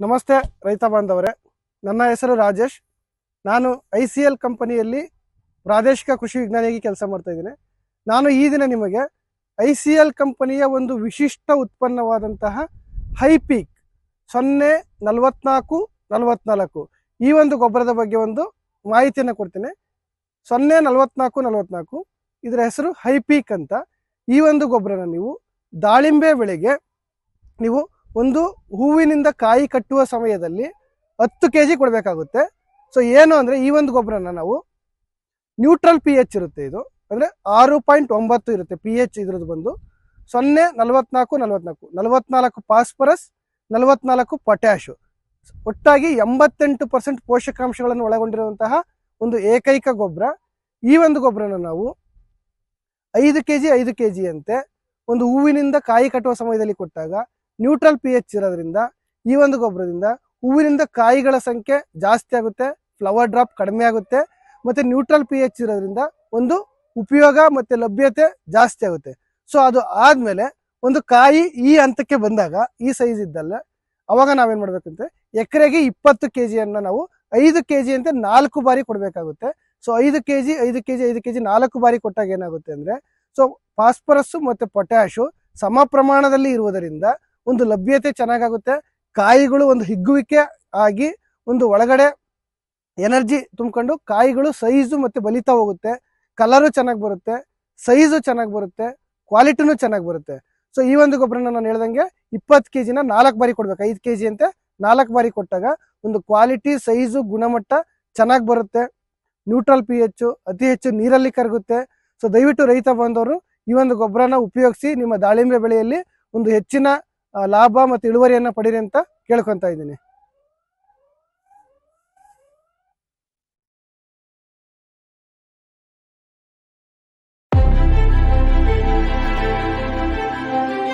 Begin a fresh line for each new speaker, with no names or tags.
ನಮಸ್ತೆ, ರೈತ ಬಾಂಧವರೇ. ನನ್ನ ಹೆಸರು ರಾಜೇಶ್. ನಾನು ಐ ಸಿ ಎಲ್ ಕಂಪನಿಯಲ್ಲಿ ಪ್ರಾದೇಶಿಕ ಕೃಷಿ ವಿಜ್ಞಾನಿಯಾಗಿ ಕೆಲಸ ಮಾಡ್ತಾ ಇದ್ದೀನಿ. ನಾನು ಈ ದಿನ ನಿಮಗೆ ಐ ಸಿ ಎಲ್ ಕಂಪನಿಯ ಒಂದು ವಿಶಿಷ್ಟ ಉತ್ಪನ್ನವಾದಂತಹ ಹೈ ಪೀಕ್ ಸೊನ್ನೆ ನಲವತ್ನಾಲ್ಕು ನಲವತ್ನಾಲ್ಕು ಈ ಒಂದು ಗೊಬ್ಬರದ ಬಗ್ಗೆ ಒಂದು ಮಾಹಿತಿಯನ್ನು ಕೊಡ್ತೀನಿ. ಸೊನ್ನೆ ನಲವತ್ನಾಲ್ಕು ನಲವತ್ನಾಲ್ಕು ಇದರ ಹೆಸರು ಹೈ ಪೀಕ್ ಅಂತ. ಈ ಒಂದು ಗೊಬ್ಬರನ ನೀವು ದಾಳಿಂಬೆ ಬೆಳೆಗೆ ನೀವು ಒಂದು ಹೂವಿನಿಂದ ಕಾಯಿ ಕಟ್ಟುವ ಸಮಯದಲ್ಲಿ ಹತ್ತು ಕೆ ಜಿ ಕೊಡಬೇಕಾಗುತ್ತೆ. ಸೊ ಏನು ಅಂದರೆ ಈ ಒಂದು ಗೊಬ್ಬರನ ನಾವು ನ್ಯೂಟ್ರಲ್ ಪಿ ಎಚ್ ಇರುತ್ತೆ ಇದು. ಅಂದರೆ ಆರು ಪಾಯಿಂಟ್ ಒಂಬತ್ತು ಇರುತ್ತೆ ಪಿ ಎಚ್ ಇದ್ರದ್ದು ಬಂದು. ಸೊನ್ನೆ, ನಲವತ್ನಾಲ್ಕು ನಲವತ್ನಾಲ್ಕು. ನಲವತ್ನಾಲ್ಕು ಫಾಸ್ಫರಸ್ ನಲವತ್ನಾಲ್ಕು ಪೊಟ್ಯಾಶು ಒಟ್ಟಾಗಿ ಎಂಬತ್ತೆಂಟು ಪರ್ಸೆಂಟ್ ಪೋಷಕಾಂಶಗಳನ್ನು ಒಳಗೊಂಡಿರುವಂತಹ ಒಂದು ಏಕೈಕ ಗೊಬ್ಬರ. ಈ ಒಂದು ಗೊಬ್ಬರನ ನಾವು ಐದು ಕೆ ಜಿ ಐದು ಕೆ ಜಿಯಂತೆ ಒಂದು ಹೂವಿನಿಂದ ಕಾಯಿ ಕಟ್ಟುವ ಸಮಯದಲ್ಲಿ ಕೊಟ್ಟಾಗ ನ್ಯೂಟ್ರಲ್ ಪಿ ಎಚ್ ಇರೋದ್ರಿಂದ ಈ ಒಂದು ಗೊಬ್ಬರದಿಂದ ಹೂವಿನಿಂದ ಕಾಯಿಗಳ ಸಂಖ್ಯೆ ಜಾಸ್ತಿ ಆಗುತ್ತೆ ಫ್ಲವರ್ ಡ್ರಾಪ್ ಕಡಿಮೆ ಆಗುತ್ತೆ, ಮತ್ತೆ ನ್ಯೂಟ್ರಲ್ ಪಿ ಎಚ್ ಇರೋದ್ರಿಂದ ಒಂದು ಉಪಯೋಗ ಮತ್ತೆ ಲಭ್ಯತೆ ಜಾಸ್ತಿ ಆಗುತ್ತೆ. ಸೊ ಅದು ಆದ್ಮೇಲೆ ಒಂದು ಕಾಯಿ ಈ ಹಂತಕ್ಕೆ ಬಂದಾಗ, ಈ ಸೈಜ್ ಇದ್ದಲ್ಲ, ಅವಾಗ ನಾವೇನು ಮಾಡ್ಬೇಕಂತೆ, ಎಕರೆಗೆ ಇಪ್ಪತ್ತು ಕೆ ಜಿಯನ್ನು ನಾವು ಐದು ಕೆ ಜಿ ಅಂತ ನಾಲ್ಕು ಬಾರಿ ಕೊಡಬೇಕಾಗುತ್ತೆ. ಸೊ ಐದು ಕೆ ಜಿ ಐದು ಕೆ ಜಿ ಐದು ಕೆ ಜಿ ನಾಲ್ಕು ಬಾರಿ ಕೊಟ್ಟಾಗ ಏನಾಗುತ್ತೆ ಅಂದ್ರೆ ಸೊ ಫಾಸ್ಫರಸ್ಸು ಮತ್ತೆ ಪೊಟ್ಯಾಶು ಸಮ ಪ್ರಮಾಣದಲ್ಲಿ ಇರುವುದರಿಂದ ಒಂದು ಲಭ್ಯತೆ ಚೆನ್ನಾಗಾಗುತ್ತೆ. ಕಾಯಿಗಳು ಒಂದು ಹಿಗ್ಗುವಿಕೆ ಆಗಿ ಒಂದು ಒಳಗಡೆ ಎನರ್ಜಿ ತುಂಬಿಕೊಂಡು ಕಾಯಿಗಳು ಸೈಜು ಮತ್ತೆ ಬಲಿತಾ ಹೋಗುತ್ತೆ. ಕಲರು ಚೆನ್ನಾಗಿ ಬರುತ್ತೆ, ಸೈಜು ಚೆನ್ನಾಗಿ ಬರುತ್ತೆ, ಕ್ವಾಲಿಟಿನೂ ಚೆನ್ನಾಗಿ ಬರುತ್ತೆ. ಸೊ, ಈ ಒಂದು ಗೊಬ್ಬರನ ನಾನು ಹೇಳ್ದಂಗೆ ಇಪ್ಪತ್ತು ಕೆ ಜಿನ ನಾಲ್ಕು ಬಾರಿ ಕೊಡ್ಬೇಕು. ಐದು ಕೆ ಜಿ ಅಂತೆ ನಾಲ್ಕು ಬಾರಿ ಕೊಟ್ಟಾಗ ಒಂದು ಕ್ವಾಲಿಟಿ, ಸೈಜು, ಗುಣಮಟ್ಟ ಚೆನ್ನಾಗಿ ಬರುತ್ತೆ. ನ್ಯೂಟ್ರಲ್ ಪಿ ಎಚ್, ಅತಿ ಹೆಚ್ಚು ನೀರಲ್ಲಿ ಕರಗುತ್ತೆ. ಸೊ, ದಯವಿಟ್ಟು ರೈತ ಬಂದವರು ಈ ಒಂದು ಗೊಬ್ಬರನ ಉಪಯೋಗಿಸಿ ನಿಮ್ಮ ದಾಳಿಂಬೆ ಬೆಳೆಯಲ್ಲಿ ಒಂದು ಹೆಚ್ಚಿನ ಲಾಭ ಮತ್ತು ಇಳುವರಿಯನ್ನು ಪಡೀರಿ ಅಂತ ಕೇಳ್ಕೊತಾ ಇದ್ದೀನಿ.